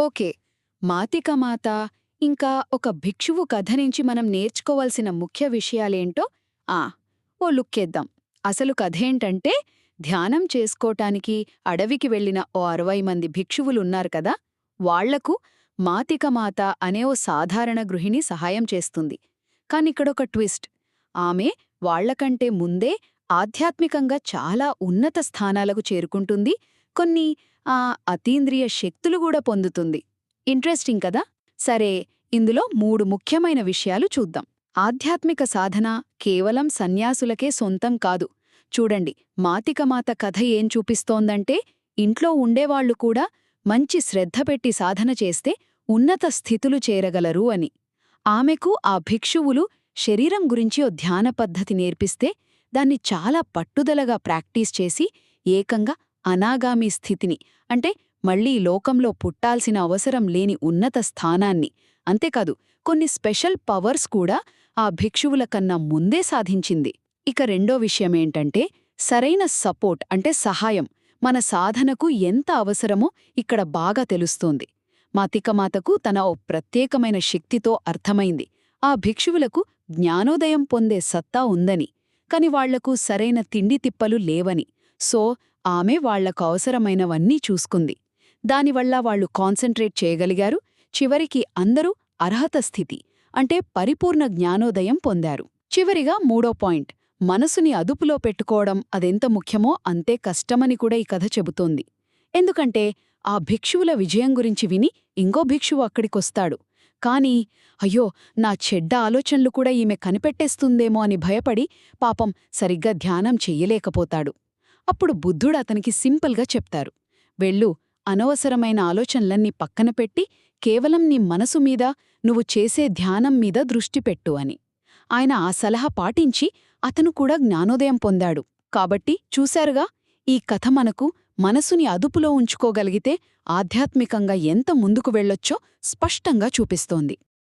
Okay మాతికమాత ఇంకా ఒక భిక్షువు కథ నుంచి మనం నేర్చుకోవాల్సిన ముఖ్య విషయాలేంటో? ఆ ఓ లుక్కేద్దాం అసలు కథేంటంటే ధ్యానం చేసుకోటానికి అడవికి వెళ్ళిన ఓ అరవై మంది భిక్షువులున్నారు కదా? వాళ్ళకు మాతికమాత అనే ఓ సాధారణ గృహిణి సహాయం చేస్తుంది. కానిక్కడొక ట్విస్ట్. ఆమె వాళ్ళకంటే ముందే ఆధ్యాత్మికంగా చాలా ఉన్నత స్థానాలకు చేరుకుంటుంది. కొన్ని ఆ అతీంద్రియ శక్తులు కూడా పొందుతుంది. ఇంట్రెస్టింగ్ కదా? సరే ఇందులో మూడు ముఖ్యమైన విషయాలు చూద్దాం. ఆధ్యాత్మిక సాధన కేవలం సన్యాసులకే సొంతం కాదు. చూడండి మాతికమాత కథ ఏం చూపిస్తోందంటే ఇంట్లో ఉండేవాళ్ళు కూడా మంచి శ్రద్ధ పెట్టి సాధన చేస్తే ఉన్నత స్థితులు చేరగలరు అని. ఆమెకు ఆ భిక్షువులు శరీరం గురించి ఓ ధ్యాన పద్ధతి నేర్పిస్తే దాన్ని చాలా పట్టుదలగా ప్రాక్టీస్ చేసి ఏకంగా అనాగామి స్థితిని అంటే మళ్ళీ లోకంలో పుట్టాల్సిన అవసరం లేని ఉన్నత స్థానాన్ని. అంతేకాదు కొన్ని స్పెషల్ పవర్స్ కూడా ఆ భిక్షువుల కన్నా ముందే సాధించింది. ఇక రెండో విషయమేంటంటే సరైన సపోర్ట్ అంటే సహాయం మన సాధనకు ఎంత అవసరమో ఇక్కడ బాగా తెలుస్తోంది. మా తికమాతకు తన ఓ ప్రత్యేకమైన శక్తితో అర్థమైంది. ఆ భిక్షువులకు జ్ఞానోదయం పొందే సత్తా ఉందని కాని వాళ్ళకు సరైన తిండి తిప్పలు లేవని. సో ఆమె వాళ్ళకు అవసరమైనవన్నీ చూసుకుంది. దానివల్ల వాళ్ళు కాన్సంట్రేట్ చేయగలిగారు. చివరికి అందరూ అర్హత స్థితి అంటే పరిపూర్ణ జ్ఞానోదయం పొందారు. చివరిగా మూడో పాయింట్ మనసుని అదుపులో పెట్టుకోవడం అదెంత ముఖ్యమో అంతే కష్టమని కూడా ఈ కథ చెబుతోంది. ఎందుకంటే ఆ భిక్షువుల విజయం గురించి విని ఇంకో భిక్షువు అక్కడికొస్తాడు. కాని అయ్యో నా చెడ్డ ఆలోచనలు కూడా ఈమె కనిపెట్టేస్తుందేమో అని భయపడి పాపం సరిగ్గా ధ్యానం చెయ్యలేకపోతాడు. అప్పుడు బుద్ధుడు అతనికి సింపుల్గా చెప్తారు. వెళ్ళు అనవసరమైన ఆలోచనలన్నీ పక్కన పెట్టి కేవలం నీ మనసు మీద నువ్వు చేసే ధ్యానం మీద దృష్టి పెట్టు అని. ఆయన ఆ సలహా పాటించి అతను కూడా జ్ఞానోదయం పొందాడు. కాబట్టి చూశారుగా ఈ కథ మనకు మనసుని అదుపులో ఉంచుకోగలిగితే ఆధ్యాత్మికంగా ఎంత ముందుకు వెళ్ళొచ్చో స్పష్టంగా చూపిస్తోంది.